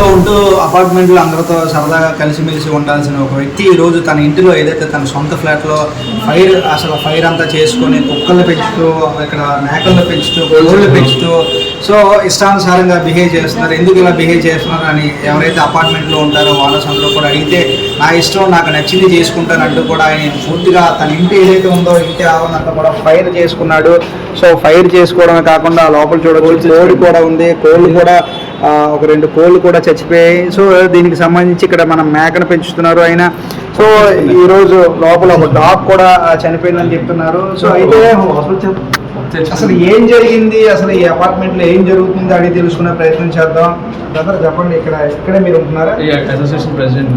అపార్ట్మెంట్లో ఉంటూ అపార్ట్మెంట్లో అందరితో సరదాగా కలిసిమెలిసి ఉండాల్సిన ఒక వ్యక్తి ఈ రోజు తన ఇంటిలో ఏదైతే తన సొంత ఫ్లాట్లో ఫైర్ అసలు ఫైర్ అంతా చేసుకొని కుక్కలు పెంచుతూ ఇక్కడ మేకలను పెంచుతూ కోళ్ళు పెంచుతూ సో ఇష్టానుసారంగా బిహేవ్ చేస్తున్నారు. ఎందుకు ఇలా బిహేవ్ చేస్తున్నారు అని ఎవరైతే అపార్ట్మెంట్లో ఉంటారో వాళ్ళ అందరూ కూడా అడిగితే నా ఇష్టం నాకు నచ్చింది చేసుకుంటానంటూ కూడా ఆయన పూర్తిగా తన ఇంటి ఏదైతే ఉందో ఇంటి ఆవరణంతా కూడా ఫైర్ చేసుకున్నాడు. సో ఫైర్ చేసుకోవడమే కాకుండా లోపల చూడవచ్చు కోడి కూడా ఉంది. కోళ్ళు కూడా ఒక రెండు కోళ్ళు కూడా చచ్చిపోయాయి. సో దీనికి సంబంధించి ఇక్కడ మనం మేకను పెంచుతున్నారు ఆయన సో ఈ రోజు లోపల ఒక డాగ్ కూడా చనిపోయిందని చెప్తున్నారు. సో అయితే అసలు ఏం జరిగింది? అసలు ఈ అపార్ట్మెంట్లో ఏం జరుగుతుంది అడిగి తెలుసుకునే ప్రయత్నం చేద్దాం. బ్రదర్ చెప్పండి ఇక్కడ ఇక్కడే మీరు ఉంటున్నారా? Association president.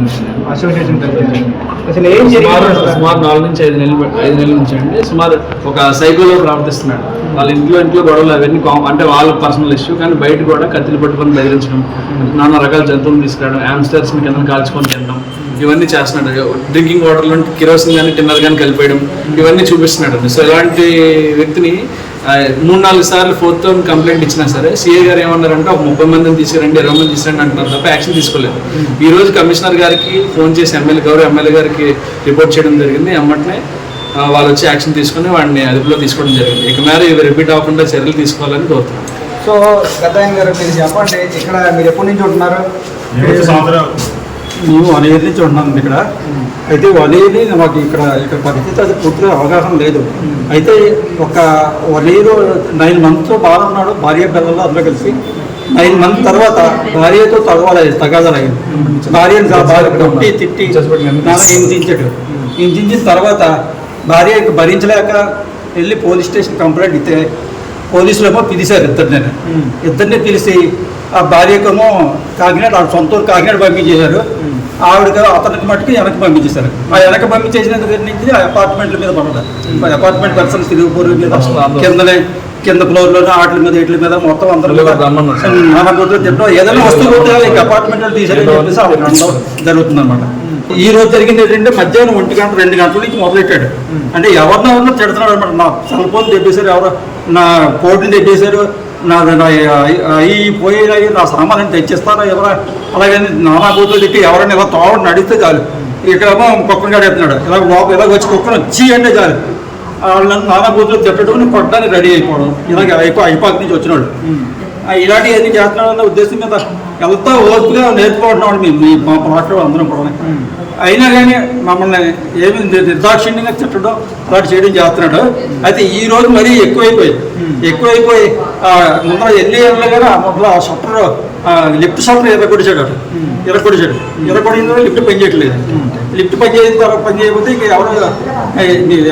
అసోసియేషన్ ప్రెసిడెంట్ అసలు ఏం సుమారు జరిగింది? సుమారు నాలుగు నుంచి ఐదు నెలలు ఐదు నెలల నుంచి అండి. సుమారు ఒక సైకోలో ప్రవర్తిస్తున్నాడు. వాళ్ళ ఇంట్లో ఇంట్లో గొడవలు అవన్నీ అంటే వాళ్ళ పర్సనల్ ఇష్యూ కానీ బయట కూడా కత్తిలు పట్టుకొని బెదిరించడం నానా రకాల జంతువులు తీసుకురావడం యామ్స్టర్స్ కింద కాల్చుకొని తినడం ఇవన్నీ చేస్తున్నాడు. డ్రింకింగ్ వాటర్లో టిరోసిన్ కానీ టిన్నర్ కానీ కలిపేయడం ఇవన్నీ చూపిస్తున్నాడు సో ఇలాంటి వ్యక్తిని మూడు నాలుగు సార్లు ఫోర్త్ టర్మ్ కంప్లైంట్ ఇచ్చినా సరే సీఏ గారు ఏమన్నారంటే ఒక ముప్పై మందిని తీసుకురండి ఇరవై మంది తీసుకురండి అంటున్నారు తప్ప యాక్షన్ తీసుకోలేదు. ఈ రోజు కమిషనర్ గారికి ఫోన్ చేసి ఎమ్మెల్యే గౌరవ ఎమ్మెల్యే గారికి రిపోర్ట్ చేయడం జరిగింది. ఎమ్మటనే వాళ్ళు వచ్చి యాక్షన్ తీసుకుని వాడిని అదుపులో తీసుకోవడం జరిగింది. ఇక మేర ఇవి రిపీట్ అవ్వకుండా చర్యలు తీసుకోవాలని కోరుతున్నాను. సో గద్దాయన్ గారు మీరు చెప్పండి ఇక్కడ మీరు ఎప్పటి నుంచి ఉంటున్నారు? మేము వన్ ఇయర్ నుంచి ఉంటున్నాం ఇక్కడ. అయితే వన్ ఇయర్ని మాకు ఇక్కడ ఇక్కడ పరిస్థితి అది పూర్తిగా అవగాహన లేదు. అయితే ఒక వన్ ఇయర్ నైన్ మంత్స్ బాగున్నాడు భార్య పిల్లలు అందరూ కలిసి. నైన్ మంత్ తర్వాత భార్యతో తగవాలి తగాదాలు అయింది భార్యను కొట్టి తిట్టి హింసించాడు హింసించిన తర్వాత భార్య భరించలేక వెళ్ళి పోలీస్ స్టేషన్ కంప్లైంట్ ఇస్తే పోలీసులు ఏమో పిలిచారు ఇద్దరిని. ఇద్దరిని పిలిచి ఆ భార్యకేమో కాకినాడ సొంత కాకినాడ పంపించేశారు. ఆవిడకి అతనికి మట్టుకు వెనక్కి పంపించేశారు. ఆ వెనక్కి పంపించేసిన దగ్గర నుంచి ఆ అపార్ట్మెంట్ల మీద పడదు అపార్ట్మెంట్ పర్సన్స్ తిరుగుపూరు మీద కిందనే కింద ఫ్లోర్లోనే ఆటల మీద ఇట్ల మీద మొత్తం అందరూ తిట్టడం ఏదైనా వస్తువు ఇక అపార్ట్మెంట్లో తీసేయని చెప్పేసి ఆవిడ అనడం జరుగుతుందన్నమాట. ఈ రోజు జరిగింది ఏంటంటే మధ్యాహ్నం ఒంటి గంట రెండు గంటల నుంచి మొదలెట్టాడు. అంటే ఎవరినో ఎవరినో తిడుతున్నాడు అనమాట నా సెల్ ఫోన్ తెప్పేశారు ఎవరో నా కోడిని తెప్పేశారు అవి పోయినాయి నా సామాన్లు తెచ్చిస్తారా ఎవరా? అలాగే నానా బూతులు తిట్టి ఎవరైనా ఇలా తోడు నడిస్తే చాలు. ఇక్కడేమో కుక్కను గడేస్తున్నాడు ఇలా లోపల ఇలాగ వచ్చి కుక్కను చీ అంటే చాలు. వాళ్ళని నానా బూతులు తిట్టడం కొట్టడానికి రెడీ అయిపోవడం. ఇలాగ అయిపో అయిపోక నుంచి వచ్చినాడు ఇలాంటివి ఏది చేస్తున్నాడు అన్న ఉద్దేశం మీద ఎంత ఓర్పుగా నేర్చుకుంటున్నాడు మేము మీ మా ప్లాట్లో అందరం కూడా. అయినా కానీ మమ్మల్ని ఏమి నిర్- నిర్దాక్షిణ్యంగా తిట్టడం అలాంటి చేయడం చేస్తున్నాడు. అయితే ఈ రోజు మరీ ఎక్కువైపోయి ఎక్కువైపోయి ముందర ఎన్ని ఏళ్ళు కానీ ఆ మొదలు ఆ షట్టర్ లిఫ్ట్ షట్టర్ ఎర్రగొడిచాడు అటు ఎర్రగొడిచాడు ఎర్రగొడిన లిఫ్ట్ పని చేయట్లేదు. లిఫ్ట్ పని చేసిన తర్వాత పని చేయకపోతే ఇక ఎవరు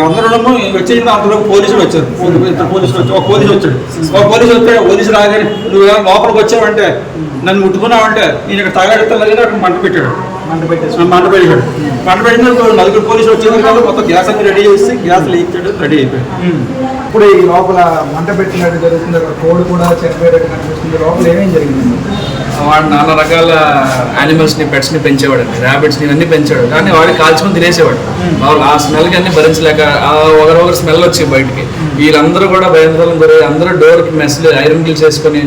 అందరూ వచ్చింది అందులో పోలీసులు వచ్చారు. ఇద్దరు పోలీసులు వచ్చారు. ఒక పోలీసు వచ్చాడు. ఒక పోలీసు వచ్చాడు. పోలీసు రాగానే నువ్వు లోపలికి వచ్చావంటే నన్ను ముట్టుకున్నావంటే నేను ఇక్కడ తాగాడుతాను అక్కడ మంట పెట్టాడు. మంట పెట్టేసి ఆ మంట పెట్టాడు. మంట పెట్టిన నలుగురు పోలీసులు వచ్చిన తర్వాత మొత్తం గ్యాస్ అన్ని రెడీ చేసి గ్యాస్ లీక్ రెడీ అయిపోయాడు. ఇప్పుడు ఈ లోపల మంట పెట్టినట్టు జరుగుతుంది అక్కడ కోడి కూడా చనిపోయేటట్టు కనిపిస్తుంది. లోపల ఏమేం జరిగింది? వాడు నానా రకాల యానిమల్స్ని పెట్స్ని పెంచేవాడు ర్యాబిట్స్ని అన్ని పెంచాడు కానీ వాడు కాల్చుకొని తినేసేవాడు. వాళ్ళు ఆ స్మెల్కి అన్ని భరించలేక ఆ ఒకరు ఒకరు స్మెల్ వచ్చి బయటికి. వీళ్ళందరూ కూడా భయంకరం గురై అందరూ డోర్కి మెస్లు ఐరన్ గిల్స్ వేసుకొని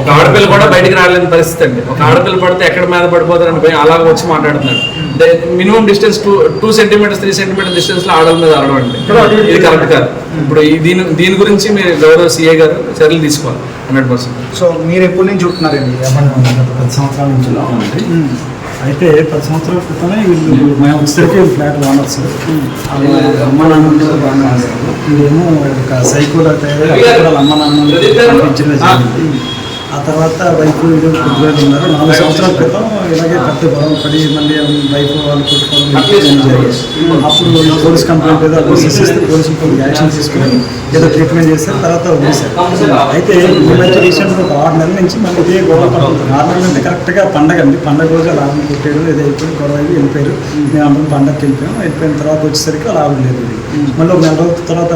ఒక ఆడపిల్ల కూడా బయటికి రాలేని పరిస్థితి అండి. ఒక ఆడపిల్ల పడితే ఎక్కడ మీద పడిపోతారని భయం అలా వచ్చి మాట్లాడుతున్నాడు minimum distance two two centimetres three centimetre డిస్టెన్స్లో ఆడల మీద ఆడడం అండి. ఇది కరెక్ట్ కాదు. ఇప్పుడు ఈ దీని దీని గురించి మీరు గౌరవ సీఏ గారు చర్యలు తీసుకోవాలి హండ్రెడ్ పర్సెంట్. సో మీరు ఎప్పటి నుంచి ఉంటున్నారండి? పది సంవత్సరాల నుంచి ఉన్నామండి అయితే పది సంవత్సరాల క్రితమే వీళ్ళు మేము వచ్చేసరికి ఫ్లాట్ ఓనర్స్. అమ్మ నాన్న కూడా బాగానే వీళ్ళేమో ఒక సైకోలో తయారై అమ్మ నాన్న పంపించడం జరిగింది. ఆ తర్వాత వైఫ్ ఇది కొద్దిగా ఉన్నారు. నాలుగు సంవత్సరాల క్రితం ఇలాగే పెద్ద గొడవ పడి మళ్ళీ వైఫ్ వాళ్ళు కొట్టుకోవడం జరిగాయి అప్పుడు పోలీస్ కంప్లైంట్ ఏదో ఇస్తే పోలీసులు కొన్ని యాక్షన్ తీసుకుని ఏదో ట్రీట్మెంట్ చేస్తారు తర్వాత వదిలేశారు. అయితే ఈ మధ్య రీసెంట్గా ఒక ఆరు నెలల నుంచి మళ్ళీ ఇదే గొడవ పడుతుంది. ఆరు నెలలు కరెక్ట్గా పండగ అండి. పండగ రోజు అలా ఆవిడ కొట్టాడు ఏదో అయిపోయి గొడవ అయ్యి వెళ్ళిపోయారు. మేము అందరం పండగకి వెళ్ళిపోయాం. వెళ్ళిపోయిన తర్వాత వచ్చేసరికి అలా ఆవిడ లేదు. మళ్ళీ ఒక నెల రోజుల తర్వాత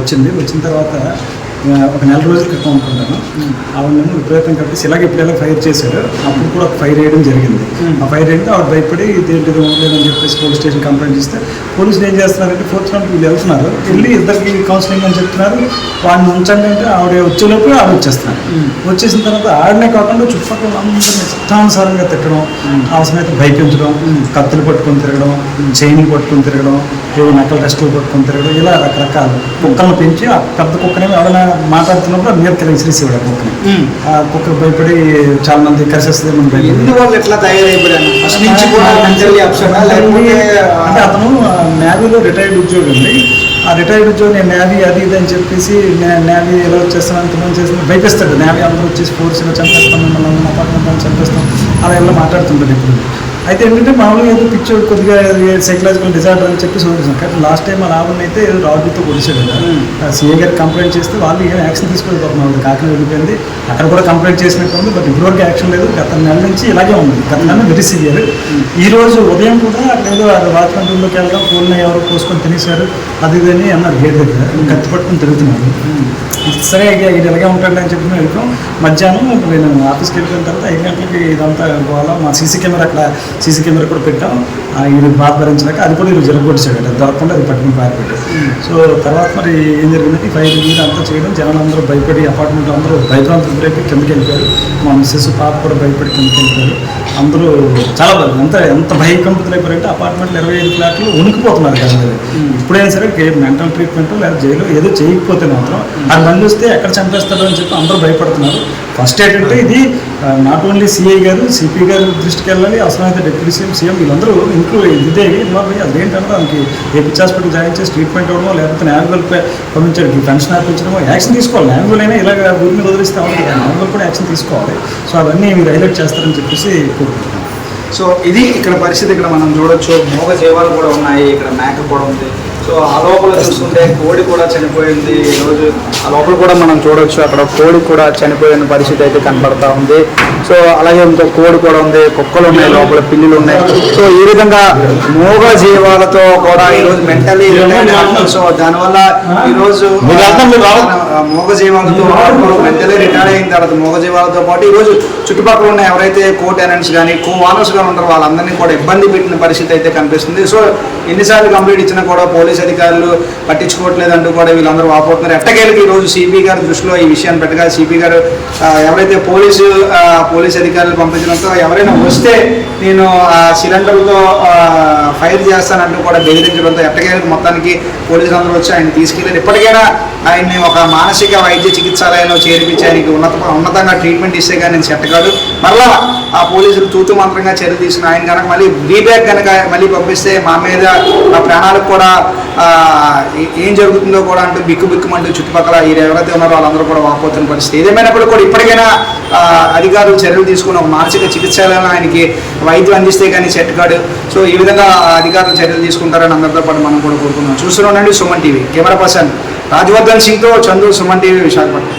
వచ్చింది. వచ్చిన తర్వాత ఒక నెల రోజుల క్రితం అనుకుంటాను. ఆవిడని విపరీతం కట్టేసి ఇలాగ ఇప్పుడెలా ఫైర్ చేశాడు అప్పుడు కూడా ఫైర్ వేయడం జరిగింది. ఆ ఫైర్ అయితే ఆవిడ భయపడి ఇదేంటి ఇది ఉండలేదని చెప్పేసి పోలీస్ స్టేషన్ కంప్లైంట్ ఇస్తే పోలీసులు ఏం చేస్తున్నారంటే ఫోర్త్ రౌండ్ వీళ్ళు వెళ్తున్నారు వెళ్ళి ఇద్దరికి కౌన్సిలింగ్ అని చెప్తున్నారు. వాడిని ఉంచండి అంటే ఆవిడ వచ్చేలోపు ఆవిడ వచ్చేస్తున్నారు. వచ్చేసిన తర్వాత ఆడనే కాకుండా చుట్టుపక్కల అందరినీ ఇష్టానుసారంగా తిట్టడం అవసరమైతే భయపించడం కత్తులు పట్టుకొని తిరగడం చైన్లు పట్టుకొని తిరగడం ఏవో నకల టెస్టులు పట్టుకొని తిరగడం ఇలా రకరకాలు. కుక్కలను పెంచి ఆ పెద్ద కుక్కనేమో ఎవరైనా మాట్లాడుతున్నప్పుడు మీద కింద విసిరిసేవాడు ఆ కుక్కని ఆ కుక్క భయపడి చాలా మంది కరిసేస్తుంది మనం భయపడి ఎందువల్ల ఎట్లా తయారైపోయాను ఫస్ట్ నుంచి కూడా మెంటల్లీ అప్సెట్ లేకపోతే అంటే అతను నేవీలో రిటైర్డ్ ఉద్యోగి అండి. ఆ రిటైర్డ్ ఉద్యోగి నేను నేవీ అది ఇది అని చెప్పేసి నేను నేవీ ఎలా వచ్చేస్తాను అంతమంది చేస్తాను భయపిస్తాడు. నేవీ అందరూ వచ్చేసి ఫోర్స్లో చంపేస్తాం మిమ్మల్ని అపార్ట్మెంట్ చంపేస్తాం. అలా ఎలా మాట్లాడుతుంటాడు ఇప్పుడు. అయితే ఏంటంటే మామూలుగా ఏదో పిక్చర్ కొద్దిగా సైకలాజికల్ డిజార్డర్ అని చెప్పి చూపిస్తాం కానీ లాస్ట్ టైం ఆ లాభం అయితే ఏదో రాబీతో కొడిచాడు సీఏ గారు కంప్లైంట్ చేస్తే వాళ్ళు ఏం యాక్షన్ తీసుకోలేదు పాపం ఆవిడ. కాకినాడ వెళ్ళిపోయింది. అక్కడ కూడా కంప్లైంట్ చేసినట్టు ఉంది బట్ ఇప్పటివరకు యాక్షన్ లేదు. గత నెల నుంచి ఇలాగే ఉంది. గత నెల వెరీ సివియర్ ఈ రోజు ఉదయం కూడా అక్కడ ఏదో వాచ్మెన్ రూమ్లోకి వెళ్ళడం ఫోన్ ఎవరో కోసుకొని తినేశారు. అది ఇది అని అన్నారు గేట్ దగ్గర. కత్తి పట్టుకొని తిరుగుతున్నారు. సరే ఇది ఎలాగే ఉంటాడు అని చెప్పి మేము వెళ్ళిపోయాం. మధ్యాహ్నం నేను ఆఫీస్కి వెళ్ళిపోయిన తర్వాత ఐదు గంటలకి ఇదంతా గోళ మా సీసీ కెమెరా అక్కడ సీసీ కెమెరా కూడా పెట్టాం. ఆ ఇది బాధ భరించలేక అది కూడా ఈరోజు జరగొచ్చాడు అది దొరకకుండా అది పట్టుకుని పారిపోయాడు సో తర్వాత మరి ఏం జరిగిందంటే ఫైర్ మీద అంతా చేయడం జనాలు అందరూ భయపడి అపార్ట్మెంట్లో అందరూ భయభ్రాంతులు గురైపోయి కిందకి వెళ్ళిపోయారు. మా మిస్సెస్ పాప కూడా భయపడి కిందకి వెళ్ళిపోయారు. అందరూ చాలా బాగా ఎంత ఎంత భయకంపితులు అయిపోయారంటే అపార్ట్మెంట్లో ఇరవై ఐదు ఫ్లాట్లు ఉనికిపోతున్నారు కదా ఇప్పుడైనా సరే మెంటల్ ట్రీట్మెంట్ లేదా జైలు ఏదో చేయకపోతే మాత్రం అది మళ్ళీ వస్తే ఎక్కడ చంపేస్తాడో అని చెప్పి అందరూ భయపడుతున్నారు. ఫస్ట్ ఏంటంటే ఇది not only CI garu CP garu దృష్టికి వెళ్ళాలి అవసరమైతే డిప్యూటీ సీఎం సీఎం వీళ్ళందరూ ఇంక్లూడ్ ఇదే ఇన్వాల్వ్ అయ్యి అదేంటంటే దానికి ఏ హాస్పిటల్ జాయిన్ చేసి ట్రీట్మెంట్ ఇవ్వడమో లేకపోతే న్యాచురల్ పంపించడం పెన్షన్ ఆపించడమో యాక్షన్ తీసుకోవాలి. న్యాచురల్ అయినా ఇలాగ ఊరిని వదిలిస్తే అవ్వదు కూడా యాక్షన్ తీసుకోవాలి. సో అవన్నీ మీరు హైలైట్ చేస్తారని చెప్పేసి కోరుకుంటున్నాను. సో ఇది ఇక్కడ పరిస్థితి ఇక్కడ మనం చూడొచ్చు. మోగ జీవాలు కూడా ఉన్నాయి. ఇక్కడ మేక కూడా ఉంది. సో ఆ లోపల చూసుకుంటే కోడి కూడా చనిపోయింది. ఈరోజు ఆ లోపల కూడా మనం చూడొచ్చు అక్కడ కోడి కూడా చనిపోయిన పరిస్థితి అయితే కనబడతా ఉంది. సో అలాగే ఇంకో కోడి కూడా ఉంది కుక్కలు ఉన్నాయి లోపల పిల్లులు ఉన్నాయి. సో ఈ విధంగా మూగ జీవాలతో కూడా ఈరోజు మెంటలీ సో దానివల్ల ఈరోజు మూగ జీవాలతో మెంటలీ రిటైర్ అయిన తర్వాత మూగ జీవాలతో పాటు ఈరోజు చుట్టుపక్కల ఉన్న ఎవరైతే కో టెనెంట్స్ కానీ కో ఓనర్స్ కానీ ఉంటారో వాళ్ళందరినీ కూడా ఇబ్బంది పెట్టిన పరిస్థితి అయితే కనిపిస్తుంది. సో ఎన్నిసార్లు కంప్లీట్ ఇచ్చినా కూడా పోలీస్ పోలీస్ అధికారులు పట్టించుకోవట్లేదు అంటూ కూడా వీళ్ళందరూ వాపోతున్నారు. ఎట్టకేళ్ళకి ఈరోజు రోజు సిపి గారి దృష్టిలో ఈ విషయాన్ని పెట్టగా సిపి గారు ఎవరైతే పోలీసు ఆ, పోలీస్ అధికారులు పంపించడంతో ఎవరైనా వస్తే నేను ఆ సిలిండర్తో ఫైర్ చేస్తానంటూ కూడా బెదిరించడంతో ఎట్టకేళ్ళకి మొత్తానికి పోలీసులు అందరూ వచ్చి ఆయన తీసుకెళ్ళారు ఇప్పటికైనా ఆయన్ని ఒక మానసిక వైద్య చికిత్సాలయంలో చేర్పించి ఆయనకి ఉన్నత ఉన్నతంగా ట్రీట్మెంట్ ఇస్తే కానీ నేను సెట్ కాదు. మరలా ఆ పోలీసులు తూతు మంత్రంగా చర్య తీసుకుని ఆయన కనుక మళ్ళీ బీబ్యాక్ కనుక మళ్ళీ పంపిస్తే మా మీద మా ప్రాణాలకు కూడా ఏం జరుగుతుందో కూడా అంటూ బిక్కు బిక్కుమంటూ చుట్టుపక్కల ఈ ఎవరైతే ఉన్నారో వాళ్ళందరూ కూడా వాపోతున్న పరిస్థితి. ఏదేమైనప్పుడు కూడా ఇప్పటికైనా అధికారులు చర్యలు తీసుకుని ఒక మానసిక చికిత్సలను ఆయనకి వైద్యం అందిస్తే కానీ సెట్ కాడు సో ఈ విధంగా అధికారులు చర్యలు తీసుకుంటారని అందరితో పాటు మనం కూడా కోరుకున్నాం చూస్తూనే ఉండండి Suman TV. Camera person Rajavardhan సింగ్తో Chandu Suman TV Visakhapatnam.